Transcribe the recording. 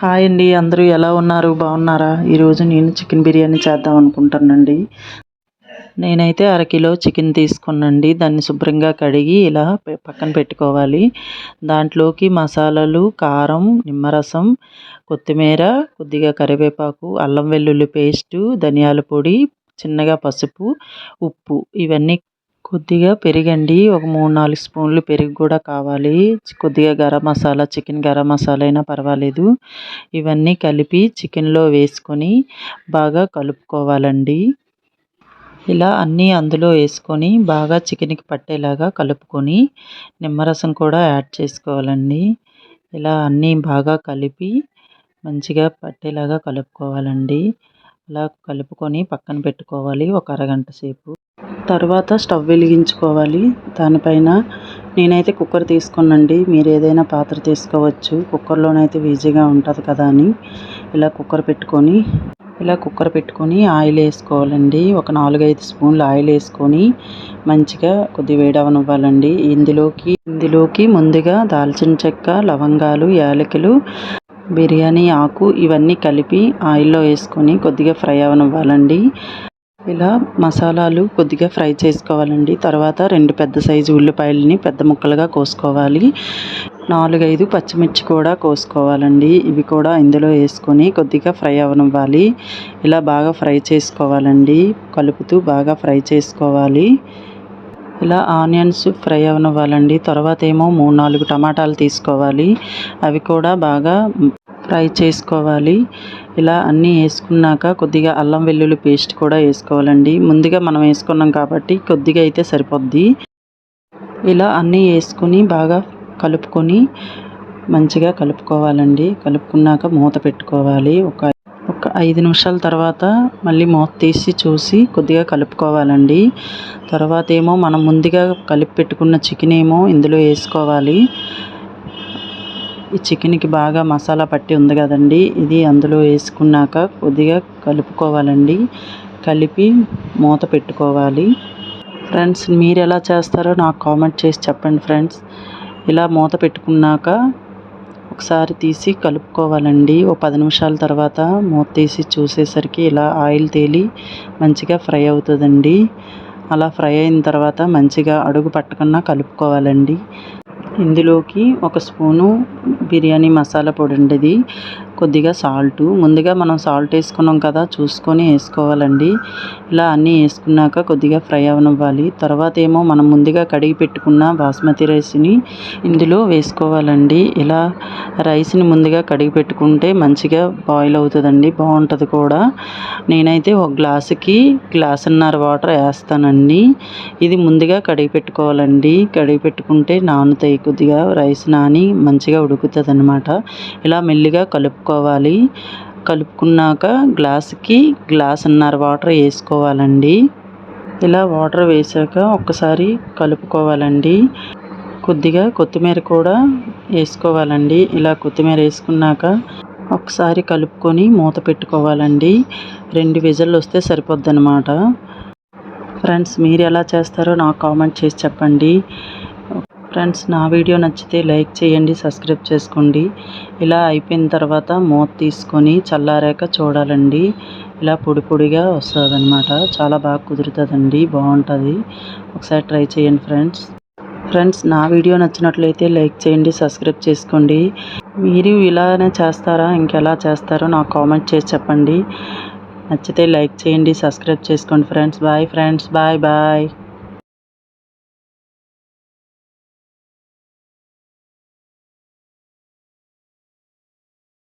Hi అండి అందరూ ఎలా ఉన్నారు? బాగున్నారా? ఈరోజు నేను చికెన్ బిర్యానీ చేద్దాం అనుకుంటానండి. నేనైతే అరకిలో చికెన్ తీసుకున్నాండి దాన్ని శుభ్రంగా కడిగి ఇలా పక్కన పెట్టుకోవాలి. దాంట్లోకి మసాలాలు కారం నిమ్మరసం కొత్తిమీర కొద్దిగా కరివేపాకు అల్లం వెల్లుల్లి పేస్టు ధనియాల పొడి చిన్నగా పసుపు ఉప్పు ఇవన్నీ కొద్దిగా పెరిగండి. ఒక మూడు నాలుగు స్పూన్లు పెరుగు కూడా కావాలి. కొద్దిగా గరం మసాలా చికెన్ గరం మసాలా అయినా పర్వాలేదు. ఇవన్నీ కలిపి చికెన్లో వేసుకొని బాగా కలుపుకోవాలండి. ఇలా అన్నీ అందులో వేసుకొని బాగా చికెన్కి పట్టేలాగా కలుపుకొని నిమ్మరసం కూడా యాడ్ చేసుకోవాలండి. ఇలా అన్నీ బాగా కలిపి మంచిగా పట్టేలాగా కలుపుకోవాలండి. అలా కలుపుకొని పక్కన పెట్టుకోవాలి ఒక అరగంట సేపు. తర్వాత స్టవ్ వెలిగించుకోవాలి. దానిపైన నేనైతే కుక్కర్ తీసుకున్నండి. మీరు ఏదైనా పాత్ర తీసుకోవచ్చు. కుక్కర్లోనైతే ఈజీగా ఉంటుంది కదా అని. ఇలా కుక్కర్ పెట్టుకొని ఇలా కుక్కర్ పెట్టుకొని ఆయిల్ వేసుకోవాలండి. ఒక నాలుగైదు స్పూన్లు ఆయిల్ వేసుకొని మంచిగా కొద్ది వేడవనివ్వాలండి. ఇందులోకి ఇందులోకి ముందుగా దాల్చిన చెక్క లవంగాలు యాలకులు బిర్యానీ ఆకు ఇవన్నీ కలిపి ఆయిల్లో వేసుకొని కొద్దిగా ఫ్రై అవనివ్వాలండి. ఇలా మసాలాలు కొద్దిగా ఫ్రై చేసుకోవాలండి. తర్వాత రెండు పెద్ద సైజు ఉల్లిపాయలని పెద్ద ముక్కలుగా కోసుకోవాలి. నాలుగైదు పచ్చిమిర్చి కూడా కోసుకోవాలండి. ఇవి కూడా ఇందులో వేసుకొని కొద్దిగా ఫ్రై అవనివ్వాలి. ఇలా బాగా ఫ్రై చేసుకోవాలండి. కలుపుతూ బాగా ఫ్రై చేసుకోవాలి. ఇలా ఆనియన్స్ ఫ్రై అవనివ్వాలండి. తర్వాత ఏమో మూడు నాలుగు టమాటాలు తీసుకోవాలి. అవి కూడా బాగా ఫ్రై చేసుకోవాలి. ఇలా అన్నీ వేసుకున్నాక కొద్దిగా అల్లం వెల్లుల్లి పేస్ట్ కూడా వేసుకోవాలండి. ముందుగా మనం వేసుకున్నాం కాబట్టి కొద్దిగా అయితే సరిపోద్ది. ఇలా అన్నీ వేసుకొని బాగా కలుపుకొని మంచిగా కలుపుకోవాలండి. కలుపుకున్నాక మూత పెట్టుకోవాలి. ఒక ఒక ఐదు నిమిషాల తర్వాత మళ్ళీ మూత తీసి చూసి కొద్దిగా కలుపుకోవాలండి. తర్వాత ఏమో మనం ముందుగా కలిపి పెట్టుకున్న చికెన్ ఏమో ఇందులో వేసుకోవాలి. ఈ చికెన్కి బాగా మసాలా పట్టి ఉంది కదండి. ఇది అందులో వేసుకున్నాక కొద్దిగా కలుపుకోవాలండి. కలిపి మూత పెట్టుకోవాలి. ఫ్రెండ్స్ మీరు ఎలా చేస్తారో నాకు కామెంట్ చేసి చెప్పండి ఫ్రెండ్స్. ఇలా మూత పెట్టుకున్నాక ఒకసారి తీసి కలుపుకోవాలండి. ఓ పది నిమిషాల తర్వాత మూత తీసి చూసేసరికి ఇలా ఆయిల్ తేలి మంచిగా ఫ్రై అవుతుందండి. అలా ఫ్రై అయిన తర్వాత మంచిగా అడుగు పట్టకుండా కలుపుకోవాలండి. ఇందులోకి ఒక స్పూను బిర్యానీ మసాలా పొడి ఉండేది. కొద్దిగా సాల్టు. ముందుగా మనం సాల్ట్ వేసుకున్నాం కదా చూసుకొని వేసుకోవాలండి. ఇలా అన్నీ వేసుకున్నాక కొద్దిగా ఫ్రై అవనివ్వాలి. తర్వాత ఏమో మనం ముందుగా కడిగి పెట్టుకున్న బాస్మతి రైస్ని ఇందులో వేసుకోవాలండి. ఇలా రైస్ని ముందుగా కడిగి పెట్టుకుంటే మంచిగా బాయిల్ అవుతుందండి బాగుంటుంది కూడా. నేనైతే ఒక గ్లాసుకి గ్లాసున్నర వాటర్ వేస్తానండి. ఇది ముందుగా కడిగి పెట్టుకోవాలండి. కడిగి పెట్టుకుంటే నానుతాయి కొద్దిగా రైస్ నాని మంచిగా ఉడుకుతుంది అనమాట ఇలా మెల్లిగా కలుపు కలుపుకోవాలి. కలుపుకున్నాక గ్లాసుకి గ్లాసున్నర వాటర్ వేసుకోవాలండి. ఇలా వాటర్ వేసాక ఒక్కసారి కలుపుకోవాలండి. కొద్దిగా కొత్తిమీర కూడా వేసుకోవాలండి. ఇలా కొత్తిమీర వేసుకున్నాక ఒకసారి కలుపుకొని మూత పెట్టుకోవాలండి. రెండు విజల్లు వస్తే సరిపోద్ది ఫ్రెండ్స్ మీరు ఎలా చేస్తారో నాకు కామెంట్ చేసి చెప్పండి. ఫ్రెండ్స్ నా వీడియో నచ్చితే లైక్ చేయండి సబ్స్క్రైబ్ చేసుకోండి. ఇలా అయిపోయిన తర్వాత మూత తీసుకొని చల్లారాక చూడాలండి. ఇలా పొడి పొడిగా వస్తుంది చాలా బాగా కుదురుతుందండి బాగుంటుంది. ఒకసారి ట్రై చేయండి ఫ్రెండ్స్. ఫ్రెండ్స్ నా వీడియో నచ్చినట్లయితే లైక్ చేయండి సబ్స్క్రైబ్ చేసుకోండి. మీరు ఇలానే చేస్తారా ఇంకెలా చేస్తారో నాకు కామెంట్ చేసి చెప్పండి. నచ్చితే లైక్ చేయండి సబ్స్క్రైబ్ చేసుకోండి friends. Bye friends bye bye.